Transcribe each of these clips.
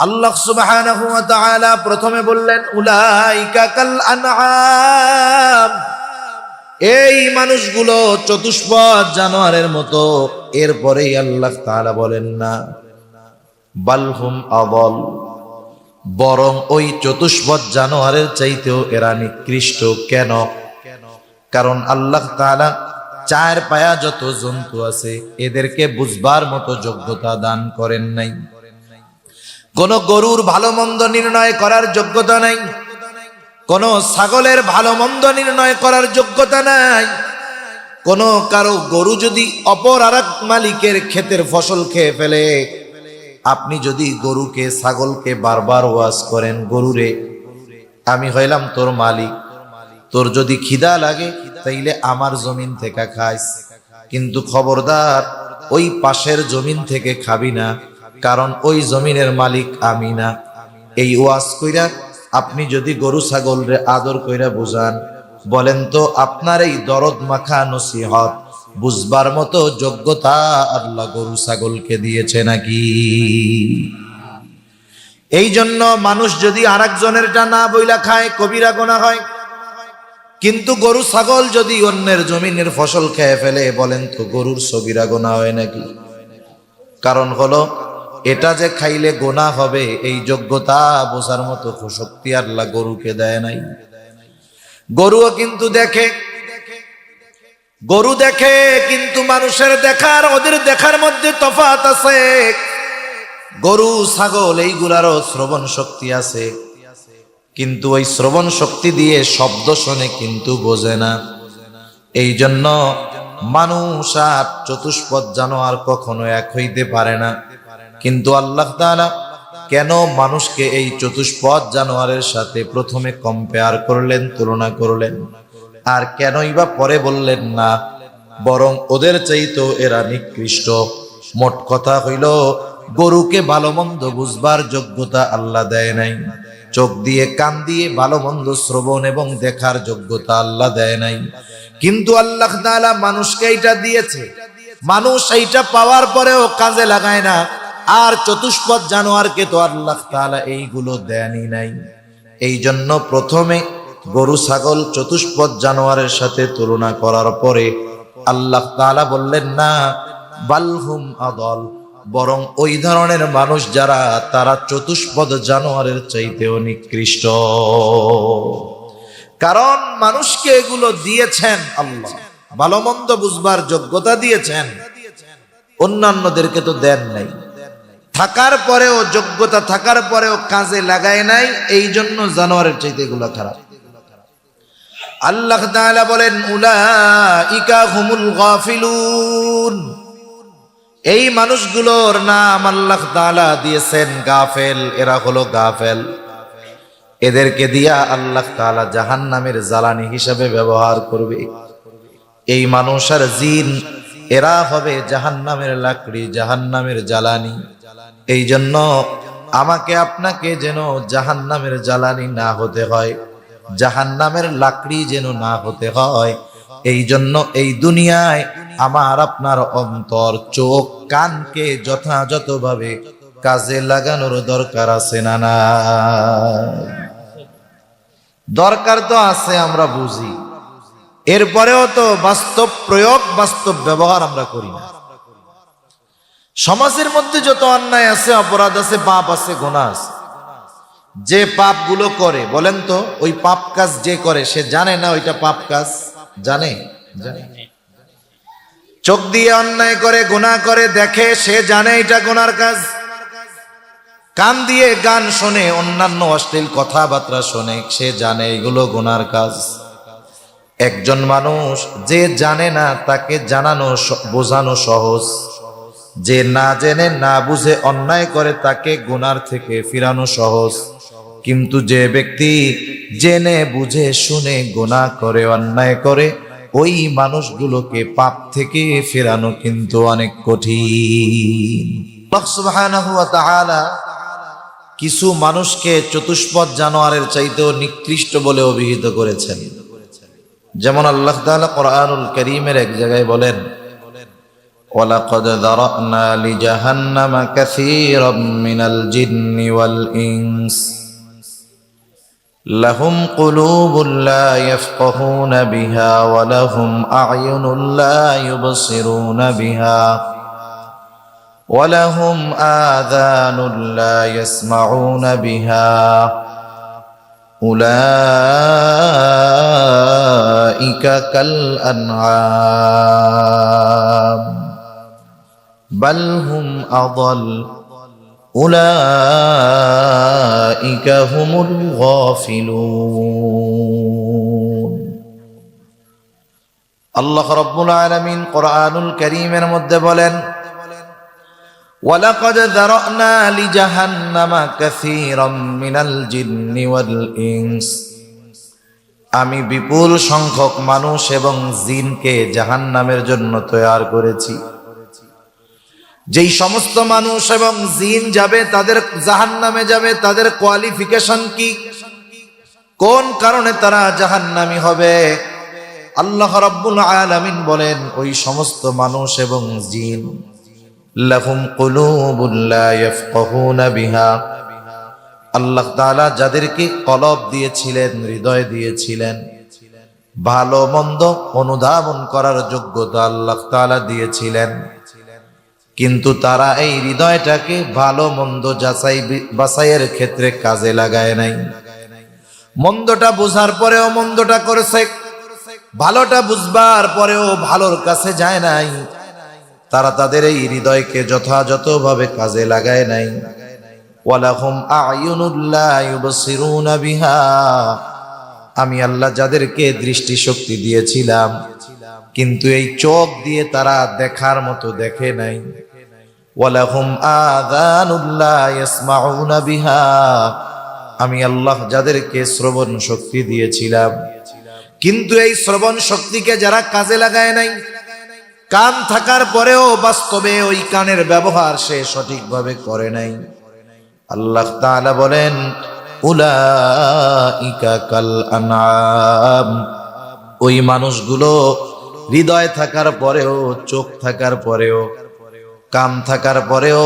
আল্লাহ তাআলা প্রথমে বললেন, উলাইকা কাল আনআম। এই মানুষগুলো চতুষ্পদ জানোয়ারের মতো। এরপরেই আল্লাহ তাআলা বলেন, না বালহুম আদল। বরং ওই চতুষ্পদ জানোয়ারের চাইতেও এরা নিকৃষ্ট। কেন? কারণ আল্লাহ তাআলা চার পায়া যত জন্তু আছে, এদেরকে বুঝবার মতো যোগ্যতা দান করেন নাই। কোন গরুর ভালো মন্দ নির্ণয় করার যোগ্যতা নাই। কোন ছাগলের ভালো মন্দ নির্ণয় করার যোগ্যতা নাই। কোন কারও গরু যদি অপর আর মালিকের ক্ষেতের ফসল খেয়ে ফেলে, আপনি যদি গরুকে, ছাগলকে বারবার ওয়াজ করেন, গরুরে, আমি হইলাম তোর মালিক। তোর যদি খিদা লাগে, তাইলে আমার জমিন থেকে খাইস। কিন্তু খবরদার, ওই পাশের জমিন থেকে খাবি না। কারণ ওই জমিনের মালিক আমি না এই ওয়াজ কইরা আপনি যদি গরু ছাগলরে আদর কইরা বুঝান, বলেন তো আপনার এই দরদ মাখা নসিহত, বুঝবার মতো যোগ্যতা আল্লাহ গরু ছাগলকে দিয়েছে নাকি? এই জন্য মানুষ যদি আর একজনেরটা না বইলা খায়, কবিরা গোনা হয়। কিন্তু গরু ছাগল যদি অন্যের জমিনের ফসল খেয়ে ফেলে, বলেন তো গরুর সবিরা গোনা হয় নাকি? কারণ হলো এটা যে খাইলে গোনা হবে, এই যোগ্যতা বোঝার মতো শক্তি আল্লাহ গরুকে দেয় নাই। গরুও কিন্তু দেখে, গরু দেখে, কিন্তু মানুষের দেখার, ওদের দেখার মধ্যে তফাত আছে। গরু, ছাগল, এইগুলারও শ্রবণ শক্তি আছে। কিন্তু ওই শ্রবণ শক্তি দিয়ে শব্দ শোনে কিন্তু বোঝে না। এই জন্য মানুষ আর চতুষ্পদ জানোয়ার কখনো এক হইতে পারে না। কিন্তু আল্লাহ তাআলা কেন মানুষকে এই চতুষ্পদ জানোয়ারের সাথে প্রথমে কম্পেয়ার করলেন, তুলনা করলেন? আর কেনই বা পরে বললেন না, বরং ওদের চাইতো এরা নিকৃষ্ট। মোট কথা হইল, গরুকে ভালো মন্দ বুঝবার যোগ্যতা আল্লাহ দেয় নাই। চোখ দিয়ে কান দিয়ে ভালো মন্দ শ্রবণ এবং দেখার যোগ্যতা আল্লাহ দেয় নাই। কিন্তু আল্লাহ মানুষকে এইটা দিয়েছে। মানুষ এইটা পাওয়ার পরেও কাজে লাগায় না। আর চতুষ্পদ জানোয়ারকে তো আল্লাহ তাআলা এইগুলো দেয়নি নাই। এই জন্য প্রথমে গরু, ছাগল, চতুষ্পদ জানোয়ারের সাথে তুলনা করার পরে আল্লাহ তাআলা বললেন, না বালহুম আদল। বরং ওই ধরনের মানুষ যারা, তারা চতুষ্পদ জানোয়ারের চাইতেও নিকৃষ্ট। কারণ মানুষকে এগুলো দিয়েছেন আল্লাহ। ভালো মন্দ বুঝবার যোগ্যতা দিয়েছেন। অন্যান্যদেরকে তো দেন নাই। থাকার পরেও, যোগ্যতা থাকার পরেও কাজে লাগায় নাই, এই জন্য জানোয়ারের চাইতে এগুলো খারাপ। আল্লাহ তাআলা বলেন, উলাইকা হুমুল গাফিলুন। এই মানুষগুলোর নাম আল্লাহ তাআলা দিয়েছেন গাফেল, এরা হলো গাফেল। এদেরকে দিয়া আল্লাহ তাআলা জাহান্নামের জ্বালানি হিসাবে ব্যবহার করবে। এই মানুষ আর জিন এরা হবে জাহান্নামের লাকড়ি, জাহান্নামের জ্বালানি। এই জন্য আমাকে আপনাকে যেন জাহান্নামের জ্বালানি না হতে হয়, জাহান্নামের লাকড়ি যেন না হতে হয়। এই জন্য এই দুনিয়ায় আমার, আপনার অন্তর, চোখ, কানকে যথাযথভাবে কাজে লাগানোর দরকার আছে না না? দরকার তো আছে, আমরা বুঝি। এরপরেও তো বাস্তব প্রয়োগ, বাস্তব ব্যবহার আমরা করি না। সমাজের মধ্যে যত অন্যায় আছে, অপরাধ আছে, পাপ আছে গোনা আছে, যে পাপগুলো করে, বলেন তো, ওই পাপ কাজ যে করে, সে জানে না ওইটা পাপ কাজ, জানে? জানে। চোখ দিয়ে অন্যায় করে, গুনাহ করে, দেখে, সে জানে এটা গুনার কাজ। কান দিয়ে গান শোনে, অন্যান্য অশ্লীল কথাবার্তা শোনে, সে জানে এগুলো গুনার কাজ। একজন মানুষ যে জানে না তাকে জানানো বোঝানো সহজ। যে না জেনে, না বুঝে অন্যায় করে তাকে গুনার থেকে ফিরানো সহজ। কিন্তু যে ব্যক্তি জেনে, বুঝে, শুনে গুনাহ করে, অন্যায় করে, ওই মানুষগুলোকে পাপ থেকে ফেরানো কিন্তু অনেক কঠিন। কিছু মানুষকে চতুষ্পদ জানোয়ারের চাইতেও নিকৃষ্ট বলে অভিহিত করেছেন। যেমন আল্লাহ তাআলা কোরআনুল করিমের এক জায়গায় বলেন ولقد ذرأنا لجهنم كثيرا من الجن والإنس لهم قلوب لا يفقهون بها ولهم أعين لا يبصرون بها ولهم آذان لا يسمعون بها أولئك كالأنعام بل هم أضل أولئك هم الغافلون আল্লাহ রব্বুল আলমিন কোরআনুল করিমের মধ্যে বলেন ولقد ذرأنا لجهنم كثيرا من الجن والإنس আমি বিপুল সংখ্যক মানুষ এবং জিনকে জাহান্নামের জন্য তৈয়ার করেছি যেই সমস্ত মানুষ এবং জিন যাবে তাদের জাহান্নামে যাবে তাদের কোয়ালিফিকেশন কি কোন কারণে তারা জাহান্নামি হবে আল্লাহ রাব্বুল আলামিন বলেন ওই সমস্ত মানুষ এবং জিন লাহুম বিহা। আল্লাহ তাআলা যাদেরকে কলব দিয়েছিলেন, হৃদয় দিয়েছিলেন, ভালো মন্দ অনুধাবন করার যোগ্যতা আল্লাহ তাআলা দিয়েছিলেন। কিন্তু তারা এই হৃদয়টাকে ভালো মন্দ যাচাই বাছাইয়ের ক্ষেত্রে কাজে লাগায় নাই। মন্দটা বোঝার পরেও মন্দটা করেছে, ভালোটা বুঝবার পরেও ভালোর কাছে যায় নাই। তারা তাদের এই হৃদয়কে যথাযথভাবে কাজে লাগায় নাই। ওয়ালাহুম আয়ুনুল্লা ইউবসিরুনা বিহা। আমি আল্লাহ যাদেরকে দৃষ্টি শক্তি দিয়েছিলাম, কিন্তু এই চোখ দিয়ে তারা দেখার মতো দেখে নাই। ওয়ালাহুম আযানুল্লা ইয়াসমাউনা বিহা। আমি আল্লাহ যাদেরকে শ্রবণ শক্তি দিয়েছিলাম, কিন্তু এই শ্রবণ শক্তিকে যারা কাজে লাগায় নাই কান থাকার পরেও বাস্তবে ওই কানের ব্যবহার সে সঠিকভাবে করে নাই। আল্লাহ তাআলা বলেন, উলাইকা কাল আনআম। ওই মানুষগুলো হৃদয় থাকার পরেও, চোখ থাকার পরেও, কান থাকার পরেও,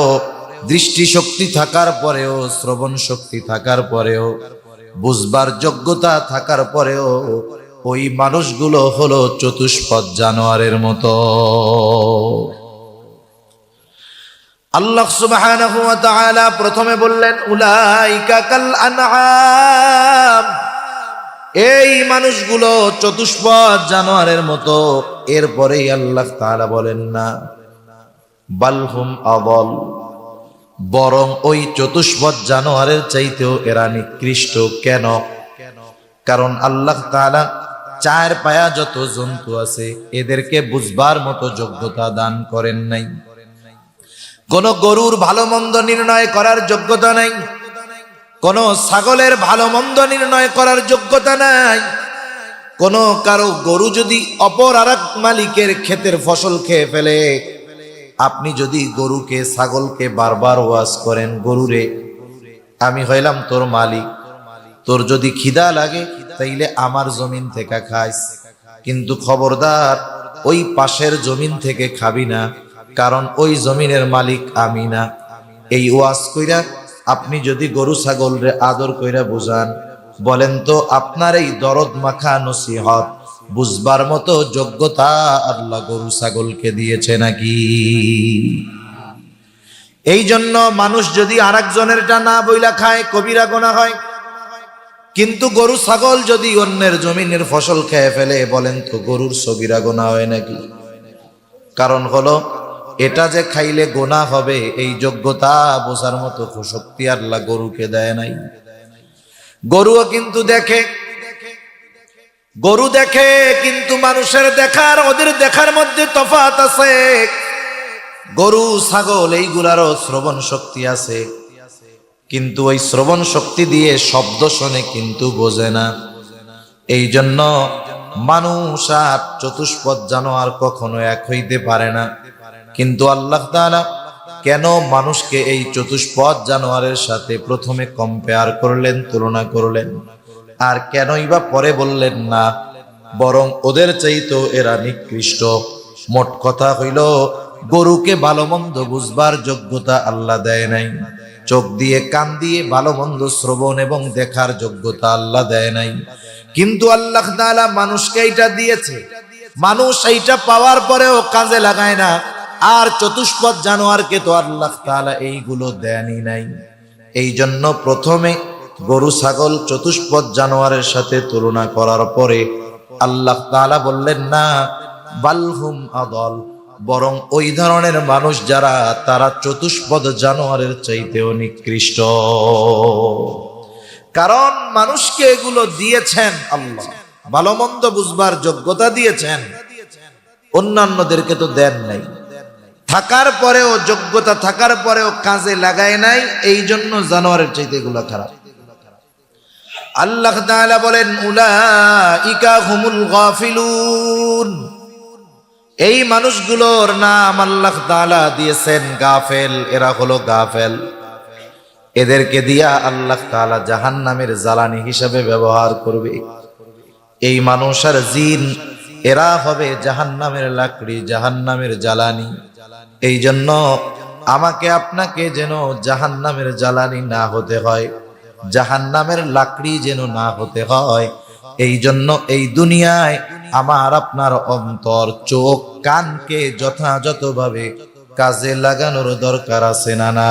দৃষ্টিশক্তি থাকার পরেও শ্রবণ শক্তি থাকার পরেও, বুঝবার যোগ্যতা থাকার পরেও ওই মানুষগুলো হলো চতুষ্পদ জানোয়ারের মতো। আল্লাহ সুবহানাহু ওয়া প্রথমে বললেন, উলাইকা কাল আনআম। এই মানুষগুলো চতুষ্পদ জানোয়ারের মতো। এরপরেই আল্লাহ তাআলা বলেন, না বালহুম আবল বরং ওই চতুষ্পদ জানোয়ারের চাইতেও এরা নিকৃষ্ট। কেন কেন? কারণ আল্লাহ তাআলা চার পায়া যত জন্তু আছে, এদেরকে বুঝবার মতো যোগ্যতা দান করেন নাই। কোন গরুর ভালো মন্দ নির্ণয় করার যোগ্যতা নাই। কোন ছাগলের ভালো মন্দ নির্ণয় করার যোগ্যতা নাই। কোন কারও গরু যদি অপর আর মালিকের ক্ষেতের ফসল খেয়ে ফেলে, আপনি যদি গরুকে, ছাগলকে বারবার ওয়াজ করেন, গরুরে, আমি হইলাম তোর মালিক। তোর যদি খিদা লাগে, তাইলে আমার জমিন থেকে খাইস। কিন্তু খবরদার, ওই পাশের জমিন থেকে খাবি না, কারণ ওই জমিনের মালিক আমি না। এই ওয়াজ কইরা আপনি যদি গরু ছাগল রে আদর কইরা বুঝান, বলেন তো আপনার এই দরদ মাখা নসিহত, বুঝবার মতো যোগ্যতা আল্লাহ গরু ছাগলকে দিয়েছে নাকি? এই জন্য মানুষ যদি আর একজনেরটা না বইলা খায়, কবিরা গোনা হয় কিন্তু গরু, ছাগল যদি অন্যের জমিনের ফসল খেয়ে ফেলে, বলেন তো গরুর সবিরা গোনা হয় নাকি? কারণ হলো, এটা যে খাইলে গোনা হবে, এই যোগ্যতা বোঝার মতো শক্তি আল্লাহ গরুকে দেয় নাই। গরুও কিন্তু দেখে, গরু দেখে, কিন্তু মানুষের দেখার, ওদের দেখার মধ্যে তফাত আছে। গরু, ছাগল, এইগুলারও শ্রবণ শক্তি আছে। কিন্তু ওই শ্রবণ শক্তি দিয়ে শব্দ শোনে কিন্তু বোঝে না। এই জন্য মানুষ আর চতুষ্পদ জানোয়ার কখনো এক হইতে পারে না। কিন্তু আল্লাহ তাআলা কেন মানুষকে এই চতুষ্পদ জানোয়ারের সাথে প্রথমে কম্পেয়ার করলেন, তুলনা করলেন? আর কেনই বা পরে বললেন না, বরং ওদের চাইতো এরা নিকৃষ্ট। মোট কথা হইল, গরুকে ভালো মন্দ বুঝবার যোগ্যতা আল্লাহ দেয় নাই। চোখ দিয়ে, কান দিয়ে ভালো মন্দ শ্রবণ এবং দেখার যোগ্যতা আল্লাহ দেয় নাই। কিন্তু আল্লাহ মানুষকে এইটা দিয়েছে। মানুষ এইটা পাওয়ার পরেও কাজে লাগায় না। আর চতুষ্পদ জানোয়ারকে তো আল্লাহ তাআলা এইগুলো দেয়নি নাই। এই জন্য প্রথমে গরু, ছাগল, চতুষ্পদ জানোয়ারের সাথে তুলনা করার পরে আল্লাহ তাআলা বললেন, না বালহুম আদল। বরং ওই ধরনের মানুষ যারা, তারা চতুষ্পদ জানোয়ারের চাইতেও নিকৃষ্ট। কারণ মানুষকে এগুলো দিয়েছেন আল্লাহ। ভালো মন্দ বুঝবার যোগ্যতা দিয়েছেন। অন্যান্যদেরকে তো দেন নাই। থাকার পরেও, যোগ্যতা থাকার পরেও কাজে লাগায় নাই, এই জন্য জানোয়ারের চাইতে এগুলো খারাপ। আল্লাহ বলেন, উলাইকা হুমুল গাফিলুন। এই মানুষগুলোর নাম আল্লাহ তাআলা দিয়েছেন গাফেল। এরা হলো গাফেল। এদেরকে দিয়া আল্লাহ তাআলা জাহান্নামের জ্বালানি হিসাবে ব্যবহার করবে। এই মানুষ আর জিন, এরা হবে জাহান্নামের লাকড়ি, জাহান্নামের জ্বালানি। এই জন্য আমাকে আপনাকে যেন জাহান্নামের জ্বালানি না হতে হয়, জাহান্নামের লাকড়ি যেন না হতে হয়। এই জন্য এই দুনিয়ায় আমার আপনার অন্তর, চোখ, কানকে যথাযথভাবে কাজে লাগানোর দরকার আছে না না?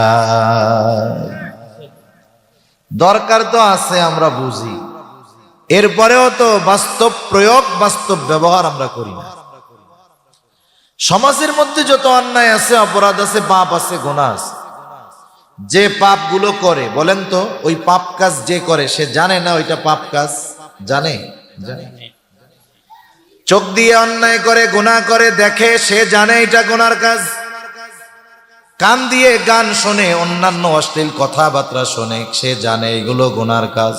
দরকার তো আছে, আমরা বুঝি। এরপরেও তো বাস্তব প্রয়োগ, বাস্তব ব্যবহার আমরা করি না। সমাজের মধ্যে যত অন্যায় আছে, অপরাধ আছে, পাপ আছে গোনা আছে, যে পাপগুলো করে, বলেন তো, ওই পাপ কাজ যে করে, সে জানে না ওইটা পাপ কাজ? জানে? চোখ দিয়ে অন্যায় করে গুনাহ করে দেখে সে জানে এটা গুনার কাজ। কান দিয়ে গান শোনে অন্যান্য অশ্লীল কথাবার্তা শোনে সে জানে এগুলো গুনার কাজ।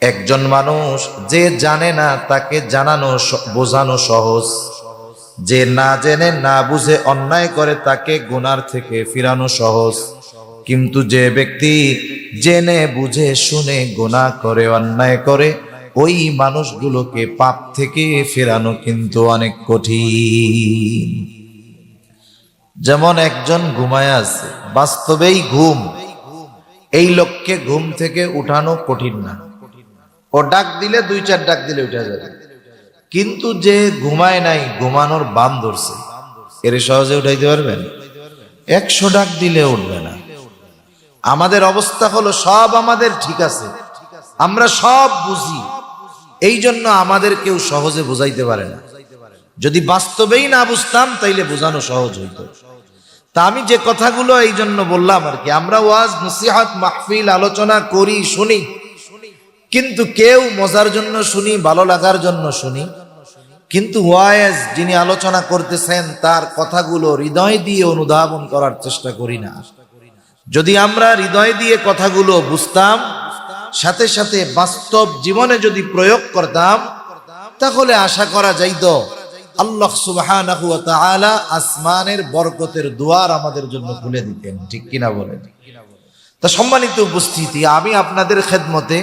একজন মানুষ যে জানে না তাকে জানানো বোঝানো সহজ। যে না জেনে না বুঝে অন্যায় করে তাকে গুনার থেকে ফিরানো সহজ। কিন্তু যে ব্যক্তি জেনে, বুঝে, শুনে গোনা করে, অন্যায় করে, ওই মানুষগুলোকে পাপ থেকে ফেরানো কিন্তু অনেক কঠিন। যেমন একজন ঘুমায় আছে, বাস্তবেই ঘুম। এই লোককে ঘুম থেকে উঠানো কঠিন না। ও ডাক দিলে, দুই চার ডাক দিলে উঠে যাবে। কিন্তু যে ঘুমায় নাই, ঘুমানোর বাম ধরছে। এর সহজে উঠাইতে পারবেন? একশো ডাক দিলে উঠবে না। আমাদের অবস্থা হলো সব আমাদের ঠিক আছে। আমরা সব বুঝি। এই জন্য আমাদের কেউ সহজে বুঝাইতে পারে না। যদি বাস্তবেই না বুঝতাম, তাইলে বোঝানো সহজ হইতো। তা আমি যে কথাগুলো এই জন্য বললাম আর কি, আমরা ওয়াজ, নসিহাত, মাহফিল আলোচনা করি, শুনি। কিন্তু কেউ মজার জন্য শুনি, ভালো লাগার জন্য শুনি। কিন্তু ওয়াজ যিনি আলোচনা করতেছেন, তার কথাগুলো হৃদয় দিয়ে অনুধাবন করার চেষ্টা করি না। যদি আমরা হৃদয় দিয়ে কথাগুলো বুঝতাম, সাথে সাথে বাস্তব জীবনে যদি প্রয়োগ করতাম, তাহলে আশা করা যাইত, আল্লাহ তাআলা আসমানের বরকতের দুয়ার আমাদের জন্য খুলে দিতেন। ঠিক কিনা বলেন? তা সম্মানিত উপস্থিতি, আমি আপনাদের খেদমতে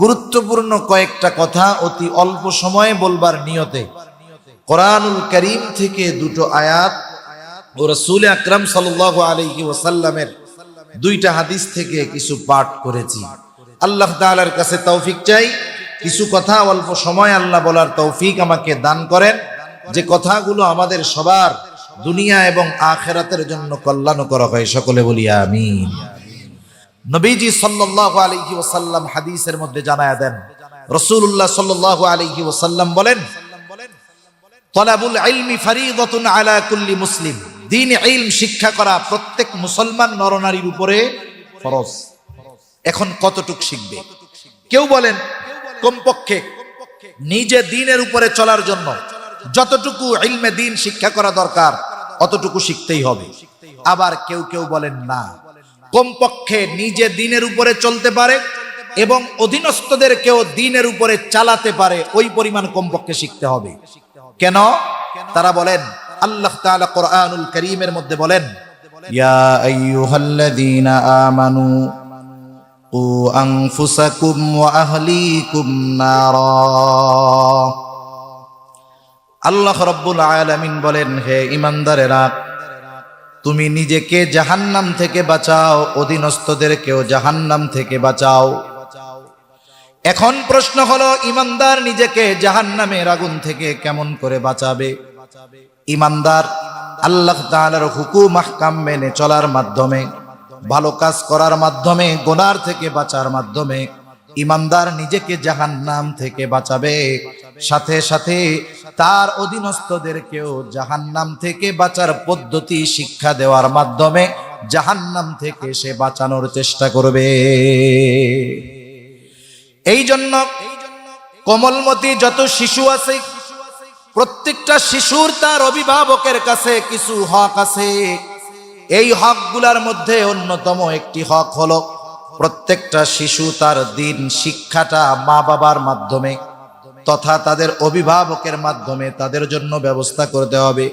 গুরুত্বপূর্ণ কয়েকটা কথা অতি অল্প সময়ে বলবার নিয়তে কোরআনুল করিম থেকে দুটো আয়াত ও রসুল আকরাম সাল্লাহ আলহি ওসাল্লামের দুইটা হাদিস থেকে কিছু পাঠ করেছি। আল্লাহ তাআলার কাছে তৌফিক চাই। কিছু কথা অল্প সময় আল্লাহ বলার তৌফিক আমাকে দান করেন। যে কথাগুলো আমাদের সবার দুনিয়া এবং আখেরাতের জন্য কল্যাণ করা হয়, সকলে বলি আমিন। নবীজি সাল্লাল্লাহু আলাইহি ওসাল্লাম হাদিসের মধ্যে জানায়া দেন। রাসূলুল্লাহ সাল্লাল্লাহু আলাইহি ওসাল্লাম বলেন, তলাবুল ইলমি ফরিদাতুন আলা মুসলিম। দিন ইলম শিক্ষা করা প্রত্যেক মুসলমান নরনারীর উপরে ফরজ। এখন কতটুক শিখবে? কেউ বলেন, কমপক্ষে নিজে দিনের উপরে চলার জন্য যতটুকু ইলমে দিন শিক্ষা করা দরকার, অতটুকু শিখতেই হবে। আবার কেউ কেউ বলেন, না। কমপক্ষে নিজে দিনের উপরে চলতে পারে এবং অধীনস্থদেরকেও দিনের উপরে চালাতে পারে, ওই পরিমাণ কমপক্ষে শিখতে হবে। কেন? তারা বলেন আল্লাহ তাআলা কোরআনুল করিমের মধ্যে বলেন ইয়া আইয়ুহাল্লাযীনা আমানু কু আনফুসাকুম ওয়া আহলিকুম নারা। আল্লাহ রাব্বুল আলামিন বলেন হে ঈমানদারেরা তুমি নিজেকে জাহান্নাম থেকে বাঁচাও অধীনস্থদেরকেও জাহান্নাম থেকে বাঁচাও। এখন প্রশ্ন হলো ইমানদার নিজেকে জাহান্নামের আগুন থেকে কেমন করে বাঁচাবে? ইমানদার, আল্লাহ তাআলার হুকুম, আহকাম মেনে চলার মাধ্যমে, ভালো কাজ করার মাধ্যমে, গোনার থেকে বাঁচার মাধ্যমে ইমানদার নিজেকে জাহান্নাম থেকে বাঁচাবে। সাথে সাথে তার অধীনস্থদেরকেও জাহান্নাম থেকে বাঁচার পদ্ধতি শিক্ষা দেওয়ার মাধ্যমে জাহান্নাম থেকে সে বাঁচানোর চেষ্টা করবে। এই জন্য কোমলমতি যত শিশু আছে প্রত্যেকটা শিশুর তার অভিভাবকের কাছে কিছু হক আছে। এই হকগুলার মধ্যে অন্যতম একটি হক হলো, প্রত্যেকটা শিশু তার দিন শিক্ষাটা মা বাবার মাধ্যমে তথা তাদের অভিভাবকের মাধ্যমে তাদের জন্য ব্যবস্থা করতে হবে।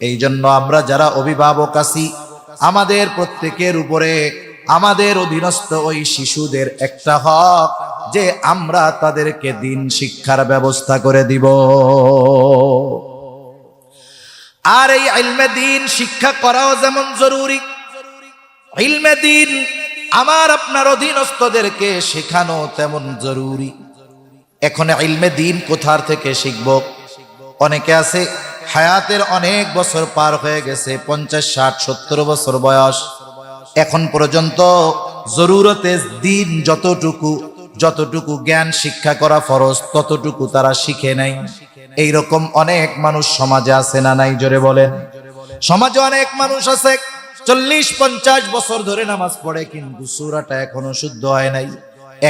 এই জন্য আমরা যারা অভিভাবক আছি, আমাদের প্রত্যেকের উপরে আমাদের অধীনস্থ ওই শিশুদের একটা হক যে আমরা তাদেরকে দিন শিক্ষার ব্যবস্থা করে দিব। আর এই ইলমে দিন শিক্ষা করাও যেমন জরুরি। ইলমে দিন আমার আপনার অধীনস্থদেরকে শেখানো তেমন জরুরি। এখন ইলমে দিন কোথার থেকে শিখব? অনেকে আছে, হায়াতের অনেক বছর পার হয়ে গেছে, পঞ্চাশ, ষাট, সত্তর বছর বয়স। এখন পর্যন্ত জরুরতে দিন যতটুকু যতটুকু জ্ঞান শিক্ষা করা ফরজ, ততটুকু তারা শিখে নাই এইরকম অনেক মানুষ সমাজে আছে না নাই, জোরে বলেন? সমাজে অনেক মানুষ আছে, চল্লিশ, পঞ্চাশ বছর ধরে নামাজ পড়ে, কিন্তু সুরাটা এখনও শুদ্ধ হয় নাই।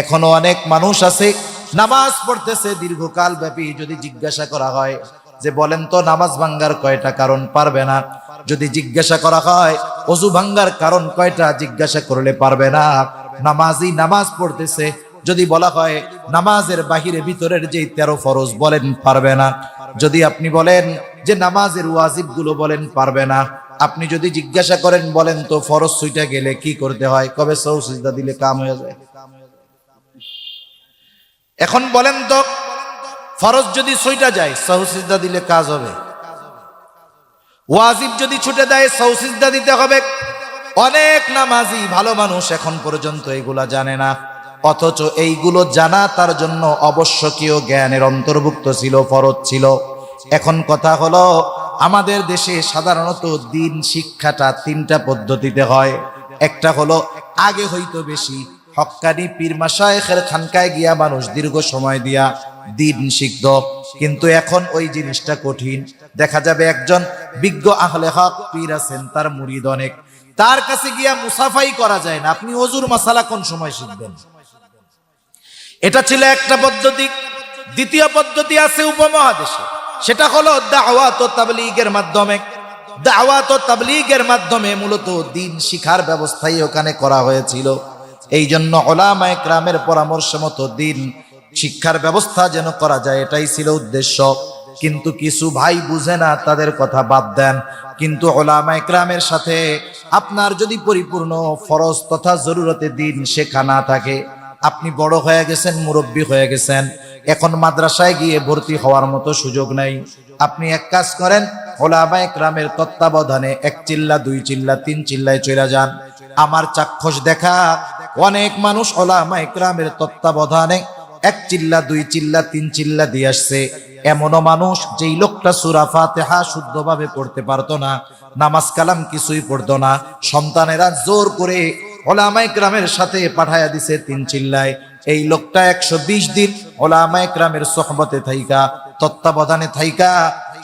এখনও অনেক মানুষ আছে, নামাজ পড়তেছে দীর্ঘকাল ব্যাপী, যদি জিজ্ঞাসা করা হয়, যে বলেন তো নামাজ ভাঙ্গার কয়টা কারণ পারবে না? যদি জিজ্ঞাসা করা হয়, অজু ভাঙ্গার কারণ কয়টা? জিজ্ঞাসা করলে পারবে না। নামাজি নামাজ পড়তেছে যদি বলা হয় নামাজের বাহিরে ভিতরের যে তেরো ফরজ বলেন পারবে না। যদি আপনি বলেন যে নামাজের ওয়াজিবগুলো বলেন পারবে না, আপনি যদি জিজ্ঞাসা করেন, বলেন তো ফরজ সুইটা গেলে কি করতে হয়, কবে সৌ দিলে কাম হয়ে যায়? এখন বলেন তো ফরজ যদি সইটা যায় সহসিজদা দিলে কাজ হবে। ওয়াজিব যদি ছুটে দেয় সৌসিজদা দিতে হবে। অনেক নামাজি ভালো মানুষ এখন পর্যন্ত এগুলা জানে না। অথচ এইগুলো জানা তার জন্য অবশ্যকীয় জ্ঞানের অন্তর্ভুক্ত ছিল, ফরজ ছিল। এখন কথা হলো, আমাদের দেশে সাধারণত দিন শিক্ষাটা তিনটা পদ্ধতিতে হয়। একটা হলো, আগে হইতো বেশি, হক্কানি পীর মাসায়েখের খানকায় গিয়া মানুষ দীর্ঘ সময় দিয়া দিন শিখত। কিন্তু এখন ওই জিনিসটা কঠিন। দেখা যাবে একজন বিজ্ঞ আহলে হক পীর আছেন, তার মুরিদ অনেক। তার কাছে গিয়া মুসাফাই করা যায় না। আপনি অজুর মাসালা কোন সময় শিখবেন? এটা ছিল একটা পদ্ধতি। দ্বিতীয় পদ্ধতি আছে উপমহাদেশে। সেটা হলো দাওয়াত ও তাবলিগের মাধ্যমে। দাওয়াত ও তাবলিগের মাধ্যমে মূলত দিন শিখার ব্যবস্থাই ওখানে করা হয়েছিল। এই জন্য ওলামা একরামের পরামর্শ মতো দিন শিক্ষার ব্যবস্থা যেন করা যায়, এটাই ছিল উদ্দেশ্য। কিন্তু কিছু ভাই বুঝে না, তাদের কথা বাদ দেন। কিন্তু ওলামা একরামের সাথে আপনার যদি পরিপূর্ণ ফরজ তথা জরুরতে দিন শেখা না থাকে আপনি বড় হয়ে গেছেন, মুরব্বী হয়ে গেছেন। এখন মাদ্রাসায় গিয়ে ভর্তি হওয়ার মতো সুযোগ নাই। আপনি এক কাজ করেন, ওলামা একরামের তত্ত্বাবধানে এক চিল্লা, দুই চিল্লা, তিন চিল্লায় চলে যান। আমার চাক্ষুষ দেখা, অনেক মানুষ ওলামা একরামের তত্ত্বাবধানে এক চিল্লা, দুই চিল্লা, তিন চিল্লা দিয়ে আসছে। এমনও মানুষ যেই লোকটা সুরা ফাতেহা শুদ্ধভাবে পড়তে পারতো না, নামাজ কালাম কিছুই পড়তো না। সন্তানেরা জোর করে ওলামাই গ্রামের সাথে পাঠায়া দিছে তিন চিল্লায়। এই লোকটা একশো বিশ দিন ওলামাই গ্রামের সোহবতে থাইকা, তত্ত্বাবধানে থাইকা।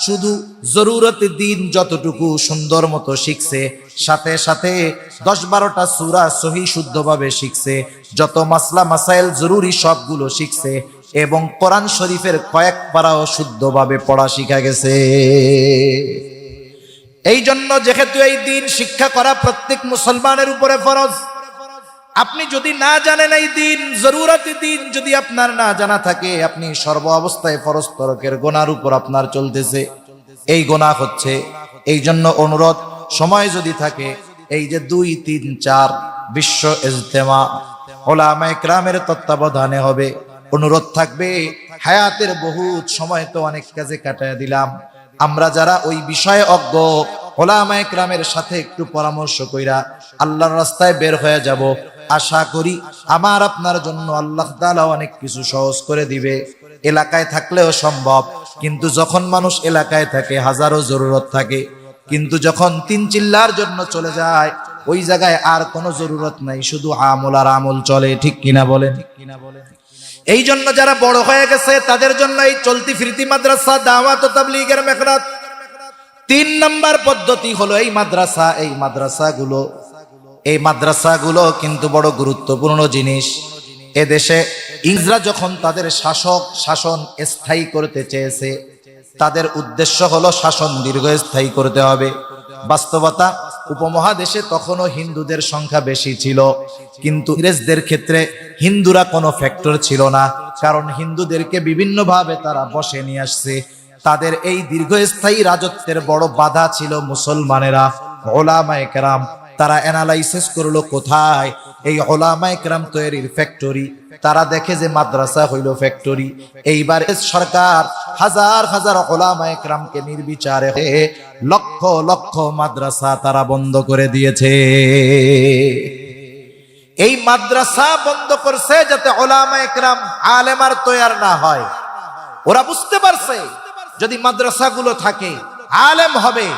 শুধু জরুরত দিন যতটুকু সুন্দর মতো শিখছে, সাথে সাথে দশ বারোটা সুরা সহি শুদ্ধভাবে শিখছে। যত মাসলা, মাসাইল জরুরি সবগুলো শিখছে এবং কোরআন শরীফের কয়েক পারাও শুদ্ধভাবে পড়া শিখা গেছে। এই জন্য যেহেতু এই দিন শিক্ষা করা প্রত্যেক মুসলমানের উপরে ফরজ আপনি যদি না জানেন এই দিন, জরুরতি দিন, যদি আপনার না জানা থাকে, আপনি সর্ব অবস্থায় ফরজ তরকের গোনার উপর আপনার চলতেছে। এই গোনা হচ্ছে, এই জন্য অনুরোধ, সময় যদি থাকে, এই যে দুই, তিন, চার, বিশ্ব ইজতেমা ওলামা ইকরামের তত্ত্বাবধানে হবে। অনুরোধ থাকবে, হায়াতের বহুত সময় তো অনেক কাজে কাটায় দিলাম। আমরা যারা ওই বিষয়ে অজ্ঞ ওলামা একরামের সাথে একটু পরামর্শ কইরা আল্লাহর রাস্তায় বের হয়ে যাব আশা করি আমার আপনার জন্য আল্লাহ তাআলা অনেক কিছু সহজ করে দিবে। এলাকায় থাকলেও সম্ভব, কিন্তু যখন মানুষ এলাকায় থাকে, হাজারো জরুরত থাকে, কিন্তু যখন তিন চিল্লার জন্য চলে যায়, ওই জায়গায় আর কোনো জরুরত নাই, শুধু আমল আর আমল চলে, ঠিক কিনা বলেন? এই জন্য যারা বড় হয়ে গেছে, তাদের জন্য এই চলতি ফিরতি মাদ্রাসা, দাওয়াত তাবলীগের মেহনত। তিন নম্বর পদ্ধতি হলো এই মাদ্রাসা, এই মাদ্রাসাগুলো এই মাদ্রাসাগুলো কিন্তু বড় গুরুত্বপূর্ণ জিনিস। এ দেশে ইংরেজরা যখন তাদের শাসক, শাসন স্থায়ী করতে চেয়েছে, তাদের উদ্দেশ্য হলো শাসন দীর্ঘস্থায়ী করতে হবে। বাস্তবতা, উপমহাদেশে তখনও হিন্দুদের সংখ্যা বেশি ছিল, কিন্তু ইংরেজদের ক্ষেত্রে হিন্দুরা কোনো ফ্যাক্টর ছিল না, কারণ হিন্দুদেরকে বিভিন্নভাবে তারা বসে নিয়ে আসছে। তাদের এই দীর্ঘস্থায়ী রাজত্বের বড় বাধা ছিল মুসলমানেরা ওলামা একরাম তারা অ্যানালাইসিস করল কোথায়? এই ওলামা একরাম তৈরির ফ্যাক্টরি তারা দেখে যে মাদ্রাসা হইল ফ্যাক্টরি এইবার সরকার হাজার হাজার ওলামা একরামকে নির্বিচারে লক্ষ লক্ষ মাদ্রাসা তারা বন্ধ করে দিয়েছে। এই মাদ্রাসা বন্ধ করছে যাতে ওলামা একরাম আলেমার তৈয়ার না হয়। ওরা বুঝতে পারছে, যদি মাদ্রাসাগুলো থাকে, আলেম হবে।